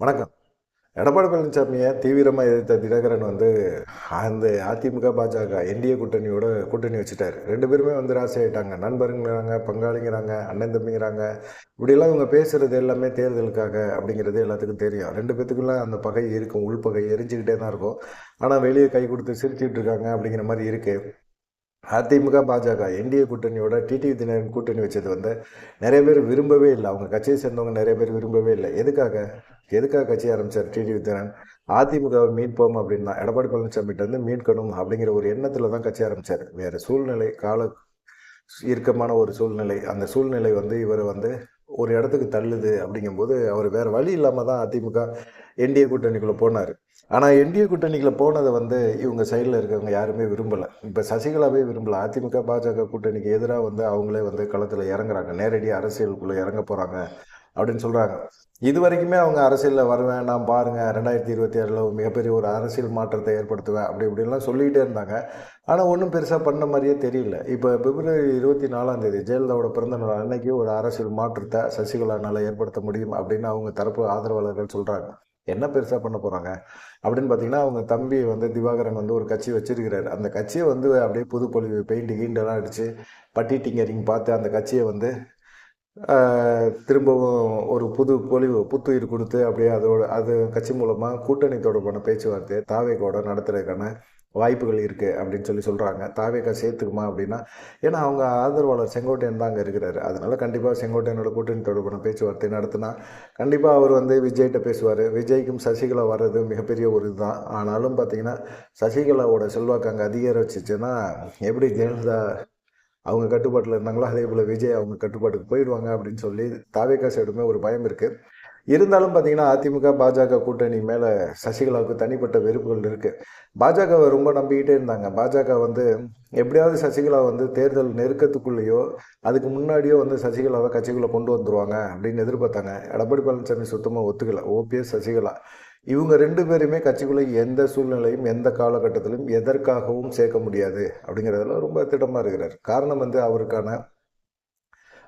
வணக்கம். எடப்பாடி பழனிசாமியை தீவிரமாக எதிர்த்த தினகரன் வந்து அந்த அதிமுக பாஜக என்டிஏ கூட்டணியோட கூட்டணி வச்சுட்டார். ரெண்டு பேருமே வந்து ராசி ஆகிட்டாங்க நண்பருங்கிறாங்க பங்காளிங்கிறாங்க அண்ணன் தம்பிங்கிறாங்க. இப்படிலாம் இவங்க பேசுகிறது எல்லாமே தேர்தலுக்காக அப்படிங்கிறது எல்லாத்துக்கும் தெரியும். ரெண்டு பேத்துக்குள்ள அந்த பகை இருக்கும். உள்பகை எரிஞ்சுக்கிட்டே தான் இருக்கும். ஆனால் வெளியே கை கொடுத்து சிரிச்சுட்டு இருக்காங்க அப்படிங்கிற மாதிரி இருக்குது அதிமுக பாஜக என்டிஏ கூட்டணியோட டிடிவி தினகரன் கூட்டணி வச்சது வந்து நிறைய பேர் விரும்பவே இல்லை. அவங்க கட்சியை சேர்ந்தவங்க நிறைய பேர் விரும்பவே இல்லை. எதுக்காக? எதுக்காக கட்சி ஆரம்பிச்சார்? டிடி தினகரன் அதிமுகவை மீட்போம் அப்படின்னா எடப்பாடி பழனிசாமிகிட்ட வந்து மீட்கணும் அப்படிங்கிற ஒரு எண்ணத்தில் தான் கட்சி ஆரம்பித்தார் வேறு சூழ்நிலை கால இறுக்கமான ஒரு சூழ்நிலை. அந்த சூழ்நிலை வந்து இவரை வந்து ஒரு இடத்துக்கு தள்ளுது அப்படிங்கும்போது அவர் வேறு வழி இல்லாமல் தான் அதிமுக என்டிஏ கூட்டணிக்குள்ளே போனார். ஆனால் என்டிஏ கூட்டணிக்குள்ளே போனதை வந்து இவங்க சைடில் இருக்கவங்க யாருமே விரும்பலை. இப்போ சசிகலாவே விரும்பலை. அதிமுக பாஜக கூட்டணிக்கு எதிராக வந்து அவங்களே வந்து களத்தில் இறங்குறாங்க. நேரடியாக அரசியலுக்குள்ளே இறங்க போகிறாங்க அப்படின்னு சொல்கிறாங்க இது வரைக்குமே அவங்க அரசியலில் வருவேன் நான் பாருங்கள் ரெண்டாயிரத்தி இருபத்தி ஏழில் மிகப்பெரிய ஒரு அரசியல் மாற்றத்தை ஏற்படுத்துவேன் அப்படி இப்படிலாம் சொல்லிக்கிட்டே இருந்தாங்க. ஆனால் ஒன்றும் பெருசாக பண்ண மாதிரியே தெரியல. இப்போ பிப்ரவரி இருபத்தி நாலாம் தேதி ஜெயலலிதாவோட பிறந்த நாள் அன்னைக்கு ஒரு அரசியல் மாற்றத்தை சசிகலானால் ஏற்படுத்த முடியும் அப்படின்னு அவங்க தரப்பு ஆதரவாளர்கள் சொல்கிறாங்க என்ன பெருசாக பண்ண போகிறாங்க அப்படின்னு பார்த்தீங்கன்னா அவங்க தம்பி வந்து திவாகரன் வந்து ஒரு கட்சி வச்சிருக்கிறாரு. அந்த கட்சியை வந்து அப்படியே புதுப்பொழிவு பெயிண்ட் கீண்டெல்லாம் அடித்து பட்டி டிங்கரிங் பார்த்து அந்த கட்சியை வந்து திரும்பவும் ஒரு புது பொலிவு புத்துயிர் கொடுத்து அப்படியே அதோட அது கட்சி மூலமாக கூட்டணி தொடர்பான பேச்சுவார்த்தையை தாவேக்கோட நடத்துறதுக்கான வாய்ப்புகள் இருக்குது அப்படின்னு சொல்லி சொல்கிறாங்க தாவேக்கா சேர்த்துக்குமா அப்படின்னா ஏன்னா அவங்க ஆதரவாளர் செங்கோட்டையன் தான் அங்கே இருக்கிறாரு. அதனால் கண்டிப்பாக செங்கோட்டையனோட கூட்டணி தொடர்பான பேச்சுவார்த்தை நடத்தினா கண்டிப்பாக அவர் வந்து விஜய்கிட்ட பேசுவார். விஜய்க்கும் சசிகலா வர்றது மிகப்பெரிய ஒரு இதுதான். ஆனாலும் பார்த்தீங்கன்னா சசிகலாவோட செல்வாக்கு அங்கே அதிகரிச்சிச்சுன்னா எப்படி ஜெயலலிதா அவங்க கட்டுப்பாட்டில் இருந்தாங்களோ அதே போல் விஜய் அவங்க கட்டுப்பாட்டுக்கு போயிடுவாங்க அப்படின்னு சொல்லி தாவேக்கா சைடுமே ஒரு பயம் இருக்குது இருந்தாலும் பார்த்தீங்கன்னா அதிமுக பாஜக கூட்டணி மேலே சசிகலாவுக்கு தனிப்பட்ட வெறுப்புகள் இருக்குது பாஜகவை ரொம்ப நம்பிக்கிட்டே இருந்தாங்க. பாஜக வந்து எப்படியாவது சசிகலா வந்து தேர்தல் நெருக்கத்துக்குள்ளேயோ அதுக்கு முன்னாடியோ வந்து சசிகலாவை கட்சிக்குள்ளே கொண்டு வந்துருவாங்க அப்படின்னு எதிர்பார்த்தாங்க. எடப்பாடி பழனிசாமி சுத்தமாக ஒத்துக்கலை. ஓபிஎஸ் சசிகலா. இவங்க ரெண்டு பேருமே கட்சிக்குள்ளே எந்த சூழ்நிலையும் எந்த காலகட்டத்திலும் எதற்காகவும் சேர்க்க முடியாது அப்படிங்கிறதுல ரொம்ப திட்டமாக இருக்கிறார். காரணம் வந்து அவருக்கான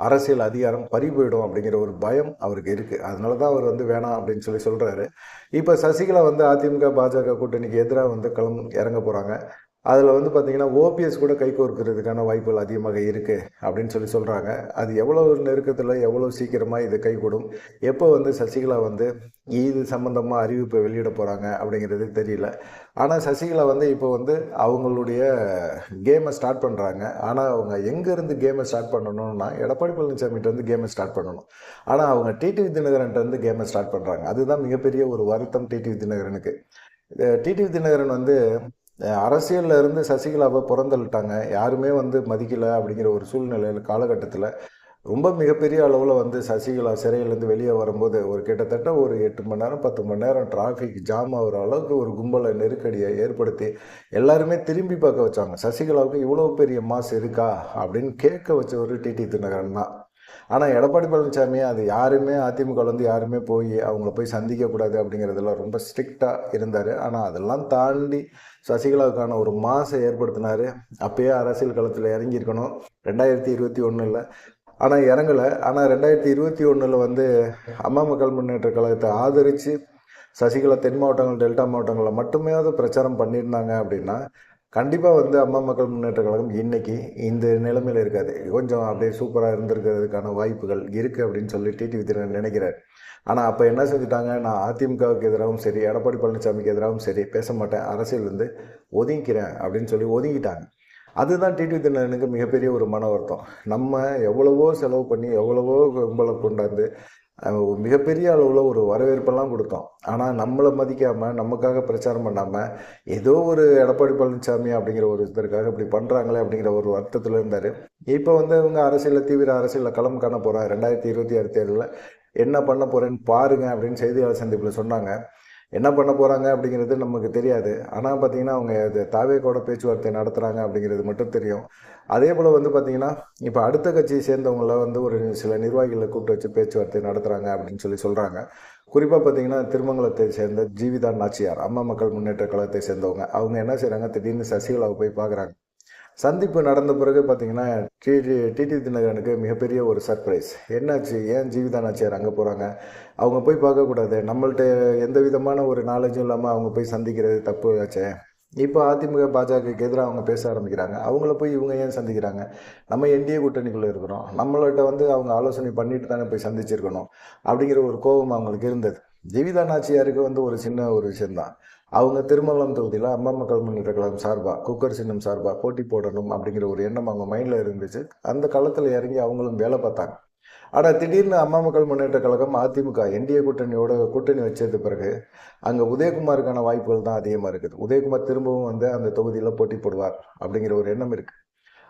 அரசியல் அதிகாரம் பறி போயிடும் அப்படிங்கிற ஒரு பயம் அவருக்கு இருக்குது அதனால தான் அவர் வந்து வேணாம் அப்படின்னு சொல்லி சொல்கிறாரு இப்போ சசிகலா வந்து அதிமுக பாஜக கூட்டணிக்கு எதிராக வந்து களம் இறங்க போகிறாங்க அதில் வந்து பார்த்திங்கன்னா ஓபிஎஸ் கூட கைகோர்க்கிறதுக்கான வாய்ப்புகள் அதிகமாக இருக்குது அப்படின்னு சொல்லி சொல்கிறாங்க அது எவ்வளோ நெருக்கத்தில் எவ்வளோ சீக்கிரமாக இது கைகூடும் எப்போ வந்து சசிகலா வந்து இது சம்மந்தமாக அறிவிப்பை வெளியிட போகிறாங்க அப்படிங்கிறது தெரியல. ஆனால் சசிகலா வந்து இப்போ வந்து அவங்களுடைய கேமை ஸ்டார்ட் பண்ணுறாங்க ஆனால் அவங்க எங்கேருந்து கேமை ஸ்டார்ட் பண்ணணும்னா எடப்பாடி பழனிசாமிகிட்ட வந்து கேமை ஸ்டார்ட் பண்ணணும். ஆனால் அவங்க டிடிவி தினகரன்ட்ட வந்து கேமை ஸ்டார்ட் பண்ணுறாங்க அதுதான் மிகப்பெரிய ஒரு வருத்தம் டிடிவி தினகரனுக்கு டிடிவி தினகரன் வந்து அரசியலில் இருந்து சசிகலாவை புறந்தள்ளிட்டாங்க. யாருமே வந்து மதிக்கலை அப்படிங்கிற ஒரு சூழ்நிலையில் காலகட்டத்தில் ரொம்ப மிகப்பெரிய அளவில் வந்து சசிகலா சிறையிலேருந்து வெளியே வரும்போது ஒரு கிட்டத்தட்ட ஒரு எட்டு மணி நேரம் பத்து மணி நேரம் டிராஃபிக் ஜாம் ஆகிற அளவுக்கு ஒரு கும்பலை நெருக்கடியை ஏற்படுத்தி எல்லாருமே திரும்பி பார்க்க வச்சாங்க. சசிகலாவுக்கு இவ்வளோ பெரிய மாஸ் இருக்கா அப்படின்னு கேட்க வச்ச ஒரு டிடி தினகரன் தான். ஆனால் எடப்பாடி பழனிசாமி அது யாருமே அதிமுகலேருந்து யாருமே போய் அவங்கள போய் சந்திக்கக்கூடாது அப்படிங்கிறதுல ரொம்ப ஸ்ட்ரிக்டாக இருந்தார். ஆனால் அதெல்லாம் தாண்டி சசிகலாவுக்கான ஒரு மாசை ஏற்படுத்தினார். அப்பயே அரசியல் களத்தில் இறங்கியிருக்கணும். ரெண்டாயிரத்தி இருபத்தி ஒன்றில் ஆனால் இறங்கலை. ஆனால் ரெண்டாயிரத்தி இருபத்தி ஒன்றில் வந்து அம்மா மக்கள் முன்னேற்ற கழகத்தை ஆதரித்து சசிகலா தென் மாவட்டங்கள் டெல்டா மாவட்டங்களில் மட்டுமே அது பிரச்சாரம் பண்ணியிருந்தாங்க அப்படின்னா கண்டிப்பாக வந்து அம்மா மக்கள் முன்னேற்ற கழகம் இன்றைக்கி இந்த நிலைமையில் இருக்காது. கொஞ்சம் அப்படியே சூப்பராக இருந்திருக்கிறதுக்கான வாய்ப்புகள் இருக்குது அப்படின்னு சொல்லி டிடிவி தினகரன் நினைக்கிறார். ஆனால் அப்போ என்ன செஞ்சுட்டாங்க? நான் அதிமுகவுக்கு எதிராகவும் சரி எடப்பாடி பழனிசாமிக்கு எதிராகவும் சரி பேச மாட்டேன். வந்து ஒதுங்கிக்கிறேன் அப்படின்னு சொல்லி ஒதுங்கிட்டாங்க. அதுதான் டிடிவி தினனுக்கு மிகப்பெரிய ஒரு மன வருத்தம். நம்ம எவ்வளவோ செலவு பண்ணி எவ்வளவோ கும்பலை கொண்டாந்து மிகப்பெரிய அளவில் ஒரு வரவேற்பெல்லாம் கொடுத்தோம். ஆனால் நம்மளை மதிக்காமல் நமக்காக பிரச்சாரம் பண்ணாமல் ஏதோ ஒரு எடப்பாடி பழனிசாமி அப்படிங்கிற ஒரு இதற்காக இப்படி பண்ணுறாங்களே அப்படிங்கிற ஒரு வருத்தத்தில் இருந்தார். இப்போ வந்து இவங்க அரசியலில் தீவிர அரசியலில் களம் காண போகிறாங்க ரெண்டாயிரத்தி இருபத்தி ஆறு தேர்தலில் என்ன பண்ண போகிறேன்னு பாருங்க அப்படின்னு செய்தியாளர் சந்திப்பில் சொன்னாங்க. என்ன பண்ண போகிறாங்க அப்படிங்கிறது நமக்கு தெரியாது. ஆனால் பார்த்தீங்கன்னா அவங்க தாவே தாவேக்கோட பேச்சுவார்த்தை நடத்துகிறாங்க அப்படிங்கிறது மட்டும் தெரியும். அதே போல் வந்து பார்த்தீங்கன்னா இப்போ அடுத்த கட்சியை சேர்ந்தவங்கள வந்து ஒரு சில நிர்வாகிகளை கூப்பிட்டு வச்சு பேச்சுவார்த்தை நடத்துகிறாங்க அப்படின்னு சொல்லி சொல்கிறாங்க குறிப்பாக பார்த்தீங்கன்னா திருமங்கலத்தை சேர்ந்த ஜீவிதா நாச்சியார் அம்மா மக்கள் முன்னேற்ற கழகத்தை சேர்ந்தவங்க. அவங்க என்ன செய்கிறாங்க திடீர்னு சசிகலாவை போய் பார்க்குறாங்க சந்திப்பு நடந்த பிறகு பார்த்தீங்கன்னா டிடி டிடி தினகரனுக்கு மிகப்பெரிய ஒரு சர்ப்ரைஸ். என்னாச்சு? ஏன் ஜீவிதா நாச்சியார் அங்கே போகிறாங்க அவங்க போய் பார்க்கக்கூடாது? நம்மள்ட்ட எந்த விதமான ஒரு நாலேஜும் இல்லாமல் அவங்க போய் சந்திக்கிறது தப்பு ஆச்சே? இப்போ அதிமுக பாஜகவுக்கு எதிராக அவங்க பேச ஆரம்பிக்கிறாங்க. அவங்கள போய் இவங்க ஏன் சந்திக்கிறாங்க? நம்ம என்டிஏ கூட்டணிக்குள்ளே இருக்கிறோம். நம்மள்கிட்ட வந்து அவங்க ஆலோசனை பண்ணிட்டு தானே போய் சந்திச்சிருக்கணும் அப்படிங்கிற ஒரு கோபம் அவங்களுக்கு இருந்தது. ஜீவிதா நாச்சியாருக்கு வந்து ஒரு சின்ன ஒரு விஷயம்தான். அவங்க திருமலம் தொகுதியில் அம்மா மக்கள் முன்னேற்ற கழகம் சார்பாக குக்கர் சின்னம் சார்பாக போட்டி போடணும் அப்படிங்கிற ஒரு எண்ணம் அவங்க மைண்டில் இருந்துச்சு. அந்த களத்தில் இறங்கி அவங்களும் வேலை பார்த்தாங்க. ஆனால் திடீர்னு அம்மா மக்கள் முன்னேற்ற கழகம் அதிமுக என்டிஏ கூட்டணியோட கூட்டணி வச்சது பிறகு அங்கே உதயகுமாருக்கான வாய்ப்புகள் தான் அதிகமாக இருக்குது. உதயகுமார் திரும்பவும் வந்து அந்த தொகுதியில் போட்டி போடுவார் அப்படிங்கிற ஒரு எண்ணம் இருக்குது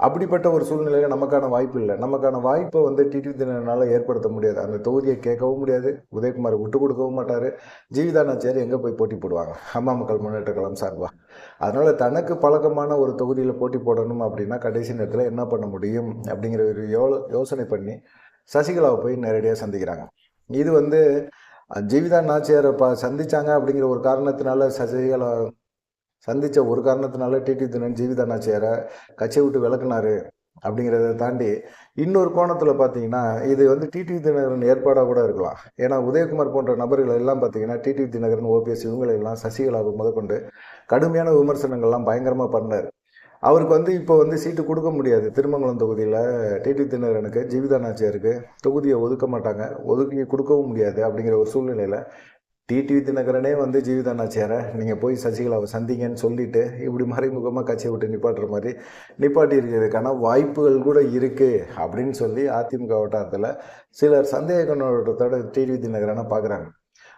அப்படிப்பட்ட ஒரு சூழ்நிலையில் நமக்கான வாய்ப்பு இல்லை. நமக்கான வாய்ப்பை வந்து டிடிவி தினனால் ஏற்படுத்த முடியாது. அந்த தொகுதியை கேட்கவும் முடியாது. உதயகுமார் விட்டு கொடுக்கவும் மாட்டார். ஜீவிதா எங்கே போய் போட்டி போடுவாங்க? அம்மா மக்கள் முன்னேற்ற கழகம் சார்பாக அதனால் தனக்கு பழக்கமான ஒரு தொகுதியில் போட்டி போடணும் அப்படின்னா கடைசி நேரத்தில் என்ன பண்ண முடியும் அப்படிங்கிற ஒரு யோ யோசனை பண்ணி சசிகலாவை போய் நேரடியாக சந்திக்கிறாங்க. இது வந்து ஜீவிதா நாச்சியாரை பா சந்திச்சாங்க அப்படிங்கிற ஒரு காரணத்தினால சசிகலா சந்தித்த ஒரு காரணத்தினால டிடி தினன் ஜீவிதா நாச்சியாரை கட்சியை விட்டு விளக்குனாரு அப்படிங்கிறத தாண்டி இன்னொரு கோணத்தில் பார்த்தீங்கன்னா இது வந்து டிடி தினகரன் ஏற்பாடாக கூட இருக்கலாம். ஏன்னா உதயகுமார் போன்ற நபர்கள் எல்லாம் பார்த்தீங்கன்னா டிடி தினகரன் ஓபிஎஸ் இவங்களை எல்லாம் சசிகலாவை முதற்கொண்டு கடுமையான விமர்சனங்கள்லாம் பயங்கரமாக பண்ணார். அவருக்கு வந்து இப்போ வந்து சீட்டு கொடுக்க முடியாது. திருமங்கலம் தொகுதியில் டிடி தினகரனுக்கு ஜீவிதா நாச்சியாருக்கு தொகுதியை ஒதுக்க மாட்டாங்க. ஒதுக்கி கொடுக்கவும் முடியாது அப்படிங்கிற ஒரு சூழ்நிலையில் டிடிவி தினகரனே வந்து ஜீவிதா நாச்சியாரை நீங்கள் போய் சசிகலாவை சந்திங்கன்னு சொல்லிட்டு இப்படி மறைமுகமாக கட்சியை விட்டு நிப்பாட்டுற மாதிரி நிப்பாட்டி இருக்கிறதுக்கான வாய்ப்புகள் கூட இருக்குது அப்படின்னு சொல்லி அதிமுக வட்டாரத்தில் சிலர் சந்தேக கண்ணோட்டத்தோட டிடிவி தினகரனை பார்க்குறாங்க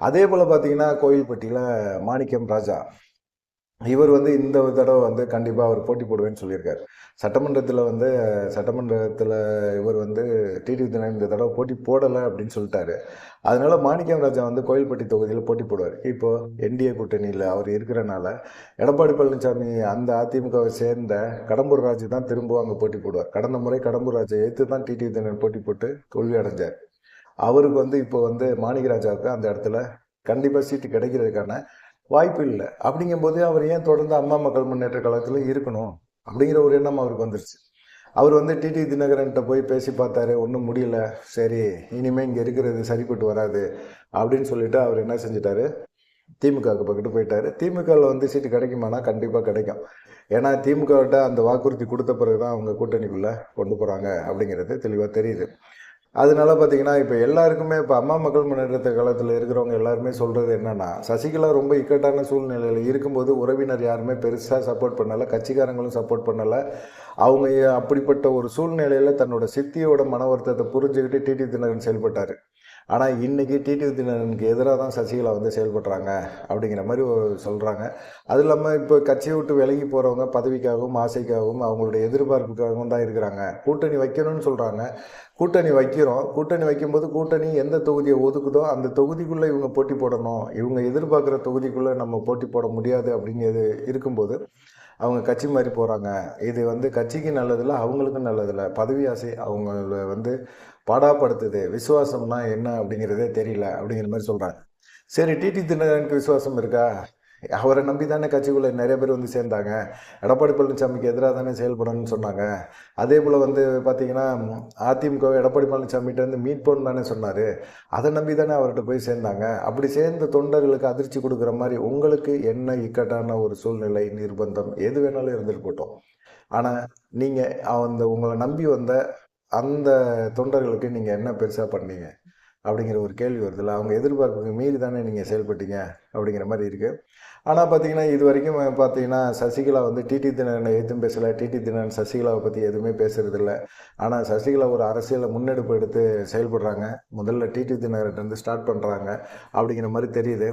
அதே போல் பார்த்தீங்கன்னா கோயில்பட்டியில் மாணிக்கம் ராஜா இவர் வந்து இந்த தடவை வந்து கண்டிப்பாக அவர் போட்டி போடுவேன்னு சொல்லியிருக்காரு. சட்டமன்றத்தில் வந்து சட்டமன்றத்தில் இவர் வந்து டிடி தினம் இந்த தடவை போட்டி போடலை அப்படின்னு சொல்லிட்டாரு. அதனால மாணிக்கம் ராஜா வந்து கோயில்பட்டி தொகுதியில் போட்டி போடுவார். இப்போ என்டிஏ கூட்டணியில் அவர் இருக்கிறனால எடப்பாடி பழனிசாமி அந்த அதிமுகவை சேர்ந்த கடம்பூர் ராஜு தான் திரும்பவும் அங்கே போட்டி போடுவார். கடந்த முறை கடம்பூர் ராஜை எதிர்த்து தான் டிடி தினம் போட்டி போட்டு தோல்வி அடைஞ்சார். அவருக்கு வந்து இப்போ வந்து மாணிக்கராஜாவுக்கு அந்த இடத்துல கண்டிப்பாக சீட்டு கிடைக்கிறதுக்கான வாய்ப்பு இல்லை. அப்படிங்கும்போது அவர் ஏன் தொடர்ந்து அம்மா மக்கள் முன்னேற்ற கழகத்தில் இருக்கணும்? அப்படிங்கிற ஒரு எண்ணம் அவருக்கு வந்துருச்சு. அவர் வந்து டிடி தினகரன்கிட்ட போய் பேசி பார்த்தாரு ஒன்றும் முடியல. சரி இனிமேல் இங்கே இருக்கிறது சரிப்பட்டு வராது. அப்படின்னு சொல்லிட்டு அவர் என்ன செஞ்சிட்டாரு? திமுகவுக்கு பக்கத்து போயிட்டாரு. திமுகவில் வந்து சீட்டு கிடைக்குமானா கண்டிப்பாக கிடைக்கும். ஏன்னா திமுகவிட்ட அந்த வாக்குறுதி கொடுத்த பிறகு தான் அவங்க கூட்டணிக்குள்ளே கொண்டு போகிறாங்க அப்படிங்கிறது தெளிவாக தெரியுது. அதனால பார்த்தீங்கன்னா இப்போ எல்லாருக்குமே இப்போ அம்மா மக்கள் முன்னேற்ற காலத்தில் இருக்கிறவங்க எல்லாருமே சொல்கிறது என்னென்னா சசிகலா ரொம்ப இக்கட்டான சூழ்நிலையில் இருக்கும்போது உறவினர் யாருமே பெருசாக சப்போர்ட் பண்ணலை கட்சிக்காரங்களும் சப்போர்ட் பண்ணலை. அவங்க அப்படிப்பட்ட ஒரு சூழ்நிலையில் தன்னோட சித்தியோட மன வருத்தத்தை புரிஞ்சுக்கிட்டு டிடி தினகரன் செயல்பட்டார். ஆனால் இன்றைக்கி டிடிவி தினனுக்கு எதிராக தான் சசிகலா வந்து செயல்படுறாங்க அப்படிங்கிற மாதிரி சொல்கிறாங்க அது இல்லாமல் இப்போ கட்சியை விட்டு விலகி போகிறவங்க பதவிக்காகவும் ஆசைக்காகவும் அவங்களுடைய எதிர்பார்ப்புக்காகவும் தான் இருக்கிறாங்க. கூட்டணி வைக்கணும்னு சொல்கிறாங்க கூட்டணி வைக்கிறோம். கூட்டணி வைக்கும்போது கூட்டணி எந்த தொகுதியை ஒதுக்குதோ அந்த தொகுதிக்குள்ளே இவங்க போட்டி போடணும். இவங்க எதிர்பார்க்குற தொகுதிக்குள்ளே நம்ம போட்டி போட முடியாது அப்படிங்கிறது இருக்கும்போது அவங்க கட்சி மாதிரி போகிறாங்க இது வந்து கட்சிக்கு நல்லதில்லை அவங்களுக்கும் நல்லதில்லை. பதவி ஆசை அவங்கள வந்து பாடாப்படுத்துது விசுவாசம்னா என்ன அப்படிங்கிறதே தெரியல அப்படிங்கிற மாதிரி சொல்கிறாங்க சரி டிடி தினகரனுக்கு விசுவாசம் இருக்கா? அவரை நம்பி தானே கட்சிக்குள்ளே நிறைய பேர் வந்து சேர்ந்தாங்க. எடப்பாடி பழனிசாமிக்கு எதிராக தானே செயல்படணும்னு சொன்னாங்க. அதே போல் வந்து பார்த்தீங்கன்னா அதிமுக எடப்பாடி பழனிசாமிகிட்ட இருந்து மீட் பண்ணு தானே சொன்னார். அதை நம்பி தானே அவர்கிட்ட போய் சேர்ந்தாங்க. அப்படி சேர்ந்த தொண்டர்களுக்கு அதிர்ச்சி கொடுக்குற மாதிரி உங்களுக்கு என்ன இக்கட்டான ஒரு சூழ்நிலை நிர்பந்தம்? எது வேணாலும் இருந்துட்டு போட்டோம் ஆனால் நீங்கள் அந்த உங்களை நம்பி வந்த அந்த தொண்டர்களுக்கு நீங்கள் என்ன பெருசாக பண்ணீங்க? அப்படிங்கிற ஒரு கேள்வி வருதுல்ல அவங்க எதிர்பார்ப்புக்கு மீறி தானே நீங்கள் செயல்பட்டீங்க அப்படிங்கிற மாதிரி இருக்குது ஆனால் பார்த்தீங்கன்னா இது வரைக்கும் பார்த்தீங்கன்னா சசிகலா வந்து டிடி தினகரனை எதுவும் பேசலை. டிடி தினன் சசிகலாவை பற்றி எதுவுமே பேசுறதில்ல ஆனால் சசிகலா ஒரு அரசியலை முன்னெடுப்பு எடுத்து செயல்படுறாங்க. முதல்ல டிடி தினகரன் வந்து ஸ்டார்ட் பண்ணுறாங்க அப்படிங்கிற மாதிரி தெரியுது.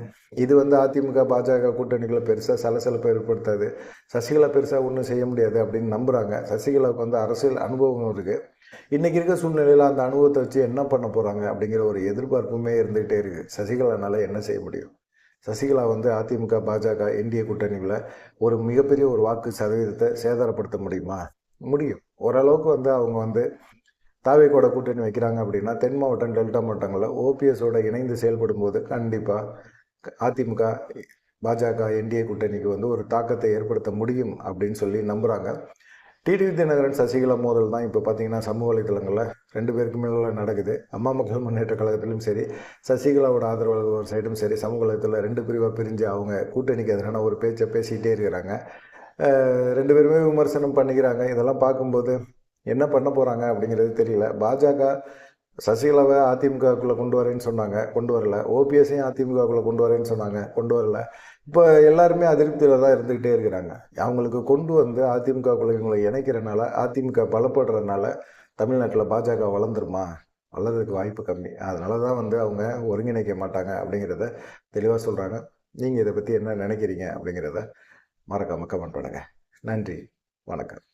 இது வந்து அதிமுக பாஜக கூட்டணிகளை பெருசாக சலசலப்பை ஏற்படுத்தாது. சசிகலா பெருசாக ஒன்றும் செய்ய முடியாது அப்படின்னு நம்புகிறாங்க சசிகலாவுக்கு வந்து அரசியல் அனுபவம் இருக்குது இன்றைக்கி இருக்க சூழ்நிலையில் அந்த அனுபவத்தை வச்சு என்ன பண்ண போகிறாங்க அப்படிங்கிற ஒரு ஒரு எதிர்பார்ப்புமே இருந்துகிட்டே இருக்குது சசிகலானால என்ன செய்ய முடியும்? சசிகலா வந்து அதிமுக பாஜக என்டிஏ கூட்டணியில் ஒரு மிகப்பெரிய ஒரு வாக்கு சதவீதத்தை சேதாரப்படுத்த முடியுமா? முடியும். ஓரளவுக்கு வந்து அவங்க வந்து தாவேக்கோட கூட்டணி வைக்கிறாங்க அப்படின்னா தென் மாவட்டம் டெல்டா மாவட்டங்களில் ஓபிஎஸோட இணைந்து செயல்படும் போது கண்டிப்பாக அதிமுக பாஜக என்டிஏ கூட்டணிக்கு வந்து ஒரு தாக்கத்தை ஏற்படுத்த முடியும் அப்படின்னு சொல்லி நம்புகிறாங்க டிடிவி தினகரன் சசிகலா மோதல் தான் இப்போ பார்த்தீங்கன்னா சமூக வலைதளங்களில் ரெண்டு பேருக்குமே நடக்குது. அம்மா மக்கள் முன்னேற்ற கழகத்திலும் சரி சசிகலாவோட ஆதரவாளர் ஒரு சைடும் சரி சமூக ரெண்டு பிரிவாக பிரிஞ்சு அவங்க கூட்டணிக்கு எதிரான ஒரு பேச்சை பேசிக்கிட்டே இருக்கிறாங்க. ரெண்டு பேருமே விமர்சனம் பண்ணிக்கிறாங்க. இதெல்லாம் பார்க்கும்போது என்ன பண்ண போகிறாங்க அப்படிங்கிறது தெரியல. பாஜக சசிகலாவை அதிமுகக்குள்ளே கொண்டு வரேன்னு சொன்னாங்க. கொண்டு வரல. ஓபிஎஸையும் அதிமுகக்குள்ளே கொண்டு வரேன்னு சொன்னாங்க. கொண்டு வரல. இப்போ எல்லாருமே அதிருப்தியில் தான் இருந்துக்கிட்டே இருக்கிறாங்க. அவங்களுக்கு கொண்டு வந்து அதிமுகக்குள்ளே இவங்களை இணைக்கிறனால அதிமுக பலப்படுறதுனால தமிழ்நாட்டில் பாஜக வளர்ந்துருமா? வளர்றதுக்கு வாய்ப்பு கம்மி. அதனால தான் வந்து அவங்க ஒருங்கிணைக்க மாட்டாங்க அப்படிங்கிறத தெளிவாக சொல்கிறாங்க நீங்கள் இதை பற்றி என்ன நினைக்கிறீங்க அப்படிங்கிறத மறக்காமல் கமெண்ட் பண்ணுங்கள் நன்றி. வணக்கம்.